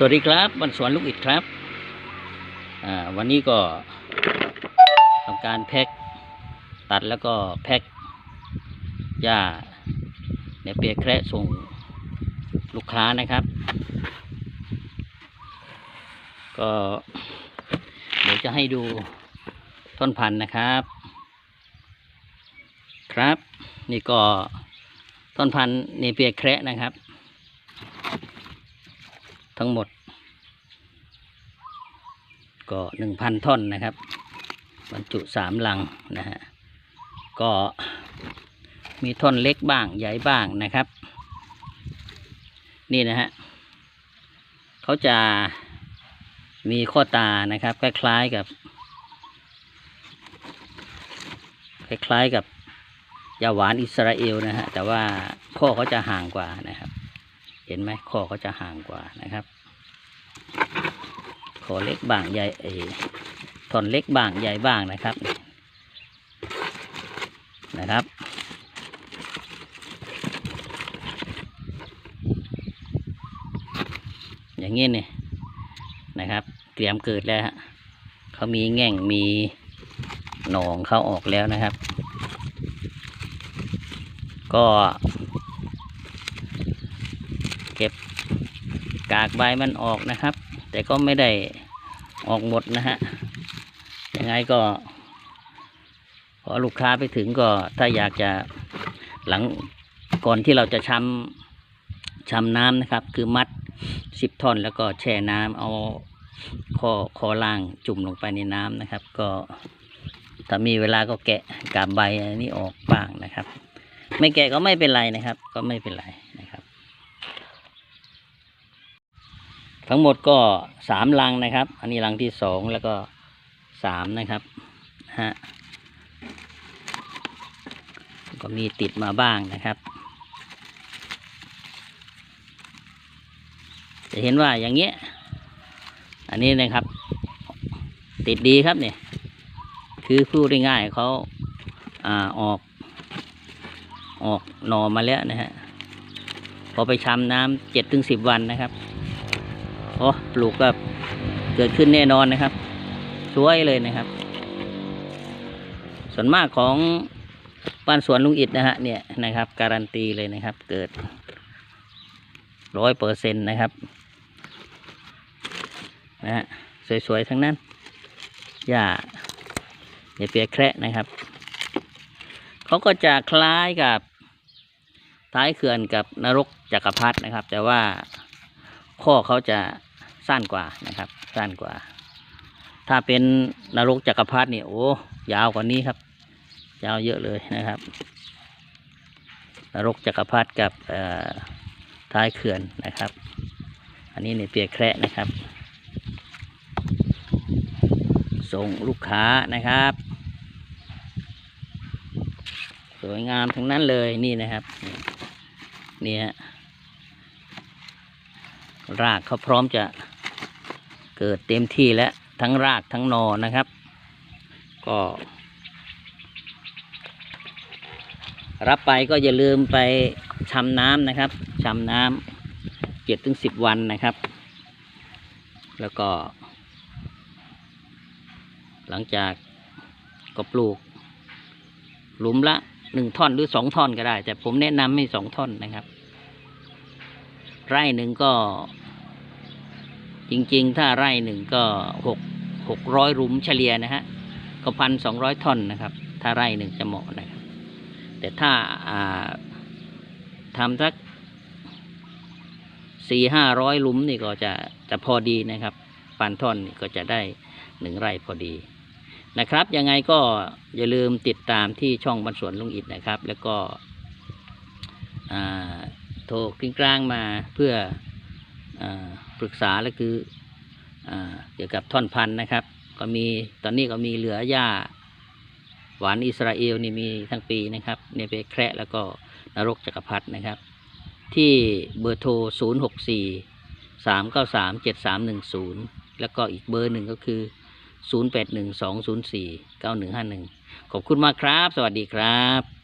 สวัสดีครับบันสวนลูกอิดครับ วันนี้ก็ทำการแพ็คตัดแล้วก็แพ็คหญ้าในเปียแคระส่งลูกค้านะครับ ก็เดี๋ยวจะให้ดูต้นพันธุ์นะครับ ครับ นี่ก็ต้นพันธุ์เนเปียแคระนะครับ ทั้งหมด ก็หนึ่งพันท่อนนะครับ บรรจุสามลังนะฮะก็มีท่อนเล็กบ้างใหญ่บ้างนะครับ นี่นะฮะเขาจะมีข้อตานะครับ คล้ายๆกับ คล้ายๆกับยาหวานอิสราเอลนะฮะแต่ว่าข้อเขาจะห่างกว่านะครับ เห็นไหมข้อเขาจะห่างกว่านะครับคอเล็กบางใหญ่เออท่อนเล็กบางใหญ่บ้างนะครับ นะครับอย่างนี้เนี่ยนะครับ เตรียมเกิดแล้วฮะเขามีแง่งมีหนองเข้าออกแล้วนะครับ ก็ เก็บกากใบมันออกนะครับ แต่ก็ไม่ได้ออกหมดนะฮะยังไงก็พอลูกค้าไปถึงก็ถ้าอยากจะหลังก่อนที่เราจะชำชำน้ำนะครับ คือมัดสิบท่อนแล้วก็แช่น้ำเอาคอคอล่างจุ่มลงไปในน้ำนะครับ ก็ถ้ามีเวลาก็แกะกาบใบอันนี้ออกบ้างนะครับ ไม่แกะก็ไม่เป็นไรนะครับ ก็ไม่เป็นไรนะครับ ทั้งหมดก็สามลังนะครับ อันนี้ลังที่สองแล้วก็สามนะครับฮะก็มีติดมาบ้างนะครับ จะเห็นว่าอย่างเงี้ย อันนี้นะครับ ติดดีครับเนี่ย คือพูดได้ง่ายๆเขาอ่าออกออกหน่อมาแล้วนะฮะ พอไปชำน้ำเจ็ดถึงสิบวันนะครับ โอ้ปลูกก็เกิดขึ้นแน่นอนนะครับ สวยเลยนะครับ ส่วนมากของบ้านสวนลุงอิดนะฮะเนี่ยนะครับ การันตีเลยนะครับ เกิดร้อยเปอร์เซ็นต์นะครับนะฮะสวยๆทั้งนั้นหญ้าอย่าเปียกแคระนะครับเขาก็จะคล้ายกับท้ายเขื่อนกับนรกจักรพรรดินะครับ แต่ว่าข้อเขาจะ สั้นกว่านะครับ สั้นกว่า ถ้าเป็นนรกจักรพรรดินี่โอ้ยาวกว่านี้ครับ ยาวเยอะเลยนะครับ นรกจักรพรรดิกับท้ายเขื่อนนะครับ อันนี้เนี่ยเปียกแคระนะครับ ส่งลูกค้านะครับ สวยงามทั้งนั้นเลยนี่นะครับนี่ฮะรากเขาพร้อมจะ เกิดเต็มที่แล้วทั้งรากทั้งนอนะครับ ก็ รับไปก็อย่าลืมไปชำน้ำนะครับชำน้ำเจ็ดถึงสิบวันนะครับ แล้วก็ หลังจากก็ปลูก หลุมละหนึ่งท่อนหรือสองท่อนก็ได้ แต่ผมแนะนำให้สองท่อนนะครับ ไร่หนึ่งก็ จริงๆ ถ้าไร่หนึ่งก็หกหกร้อยหลุมเฉลี่ยนะฮะก็พันสองร้อยท่อนนะครับ ถ้าไร่หนึ่งจะเหมาะนะครับ แต่ถ้าอ่าทำสักสี่ห้าร้อยลุมนี่ก็จะจะพอดีนะครับพันท่อนนี่ก็จะได้หนึ่งไร่พอดีนะครับ ยังไงก็อย่าลืมติดตามที่ช่องบรรสวนลุงอิดนะครับ แล้วก็โทรกลิ้งกลางมาเพื่ออ ปรึกษาและคืออเกี่ยวกับท่อนพันธุ์นะครับ ก็มีตอนนี้ก็มีเหลือหญ้าหวานอิสราเอลนี่มีทั้งปีนะครับเนี่ยไปแคระแล้วก็นรกจักรพรรดินะครับ ที่เบอร์โทร 0 6 4 3 9 3 7 3 1 0 แล้วก็อีกเบอร์หนึ่งก็คือ 0 8 1 2 0 4 9 1 5 1 ขอบคุณมากครับ สวัสดีครับ